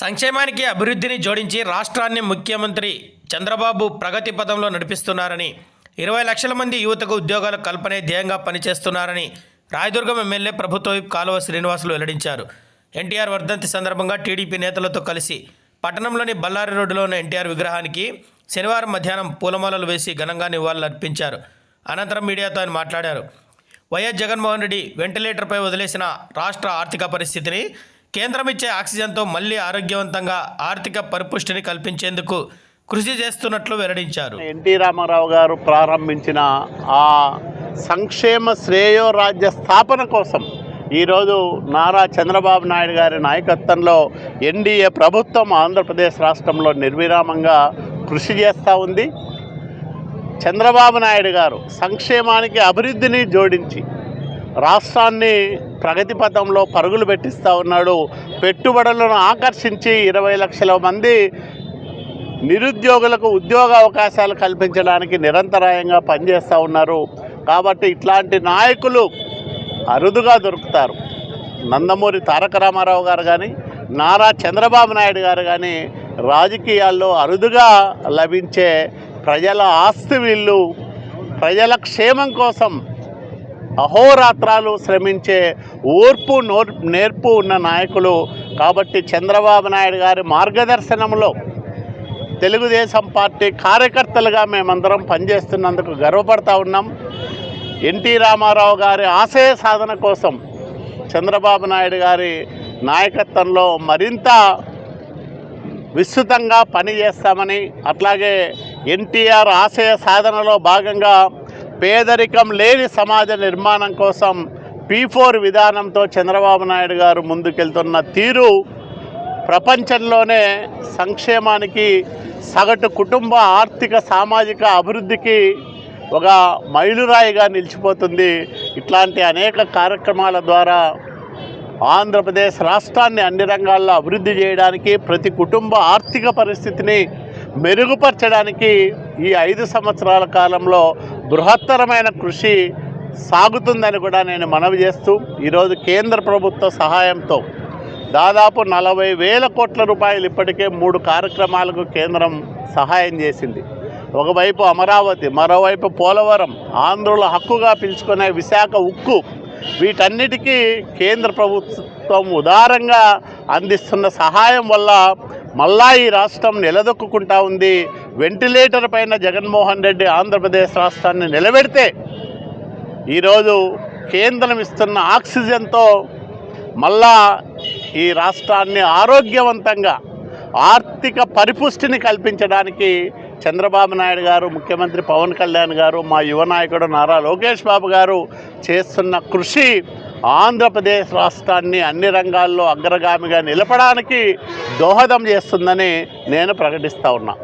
సంక్షేమానికి అభివృద్ధిని జోడించి రాష్ట్రాన్ని ముఖ్యమంత్రి చంద్రబాబు ప్రగతి పథంలో నడిపిస్తున్నారని ఇరవై లక్షల మంది యువతకు ఉద్యోగాల కల్పనే ధ్యేయంగా పనిచేస్తున్నారని రాయదుర్గం ఎమ్మెల్యే ప్రభుత్వ కాలువ శ్రీనివాసులు వెల్లడించారు. ఎన్టీఆర్ వర్ధంతి సందర్భంగా టీడీపీ నేతలతో కలిసి పట్టణంలోని బళ్ళారి రోడ్డులో ఉన్న ఎన్టీఆర్ విగ్రహానికి శనివారం మధ్యాహ్నం పూలమాలలు వేసి ఘనంగా నివాళులర్పించారు అనంతరం మీడియాతో ఆయన మాట్లాడారు. వైఎస్ జగన్మోహన్ రెడ్డి వెంటిలేటర్పై వదిలేసిన రాష్ట్ర ఆర్థిక పరిస్థితిని కేంద్రం ఇచ్చే ఆక్సిజన్తో మళ్ళీ ఆరోగ్యవంతంగా ఆర్థిక పరిపుష్టిని కల్పించేందుకు కృషి చేస్తున్నట్లు వెల్లడించారు. ఎన్టీ రామారావు గారు ప్రారంభించిన ఆ సంక్షేమ శ్రేయో రాజ్య స్థాపన కోసం ఈరోజు నారా చంద్రబాబు నాయుడు గారి నాయకత్వంలో ఎన్డీఏ ప్రభుత్వం ఆంధ్రప్రదేశ్ రాష్ట్రంలో నిర్విరామంగా కృషి చేస్తూ ఉంది. చంద్రబాబు నాయుడు గారు సంక్షేమానికి అభివృద్ధిని జోడించి రాష్ట్రాన్ని ప్రగతి పథంలో పరుగులు పెట్టిస్తూ ఉన్నాడు. పెట్టుబడులను ఆకర్షించి ఇరవై లక్షల మంది నిరుద్యోగులకు ఉద్యోగ అవకాశాలు కల్పించడానికి నిరంతరాయంగా పనిచేస్తూ ఉన్నారు. కాబట్టి ఇట్లాంటి నాయకులు అరుదుగా దొరుకుతారు. నందమూరి తారక రామారావు గారు కానీ నారా చంద్రబాబు నాయుడు గారు కానీ రాజకీయాల్లో అరుదుగా లభించే ప్రజల ఆస్తి వీళ్ళు ప్రజల క్షేమం కోసం అహోరాత్రాలు శ్రమించే ఓర్పు నోర్ నేర్పు ఉన్న నాయకులు కాబట్టి చంద్రబాబు నాయుడు గారి మార్గదర్శనంలో తెలుగుదేశం పార్టీ కార్యకర్తలుగా మేమందరం పనిచేస్తున్నందుకు గర్వపడతా ఉన్నాం. ఎన్టీ రామారావు గారి ఆశయ సాధన కోసం చంద్రబాబు నాయుడు గారి నాయకత్వంలో మరింత విస్తృతంగా పనిచేస్తామని అట్లాగే ఎన్టీఆర్ ఆశయ సాధనలో భాగంగా పేదరికం లేని సమాజ నిర్మాణం కోసం పీ ఫోర్ విధానంతో చంద్రబాబు నాయుడు గారు ముందుకెళ్తున్న తీరు ప్రపంచంలోనే సంక్షేమానికి సగటు కుటుంబ ఆర్థిక సామాజిక అభివృద్ధికి ఒక మైలురాయిగా నిలిచిపోతుంది. ఇట్లాంటి అనేక కార్యక్రమాల ద్వారా ఆంధ్రప్రదేశ్ రాష్ట్రాన్ని అన్ని రంగాల్లో అభివృద్ధి చేయడానికి ప్రతి కుటుంబ ఆర్థిక పరిస్థితిని మెరుగుపరచడానికి ఈ ఐదు సంవత్సరాల కాలంలో బృహత్తరమైన కృషి సాగుతుందని కూడా నేను మనవి చేస్తూ ఈరోజు కేంద్ర ప్రభుత్వ సహాయంతో దాదాపు నలభై వేల కోట్ల రూపాయలు ఇప్పటికే మూడు కార్యక్రమాలకు కేంద్రం సహాయం చేసింది. ఒకవైపు అమరావతి మరోవైపు పోలవరం ఆంధ్రుల హక్కుగా పిలుచుకునే విశాఖ ఉక్కు వీటన్నిటికీ కేంద్ర ప్రభుత్వం ఉదారంగా అందిస్తున్న సహాయం వల్ల మళ్ళా ఈ రాష్ట్రం నిలదొక్కుంటా ఉంది. వెంటిలేటర్ పైన జగన్మోహన్ రెడ్డి ఆంధ్రప్రదేశ్ రాష్ట్రాన్ని నిలబెడితే ఈరోజు కేంద్రం ఇస్తున్న ఆక్సిజన్తో మళ్ళా ఈ రాష్ట్రాన్ని ఆరోగ్యవంతంగా ఆర్థిక పరిపుష్టిని కల్పించడానికి చంద్రబాబు నాయుడు గారు ముఖ్యమంత్రి పవన్ కళ్యాణ్ గారు మా యువ నాయకుడు నారా లోకేష్ బాబు గారు చేస్తున్న కృషి ఆంధ్రప్రదేశ్ రాష్ట్రాన్ని అన్ని రంగాల్లో అగ్రగామిగా నిలపడానికి దోహదం చేస్తుందని నేను ప్రకటిస్తూ ఉన్నా.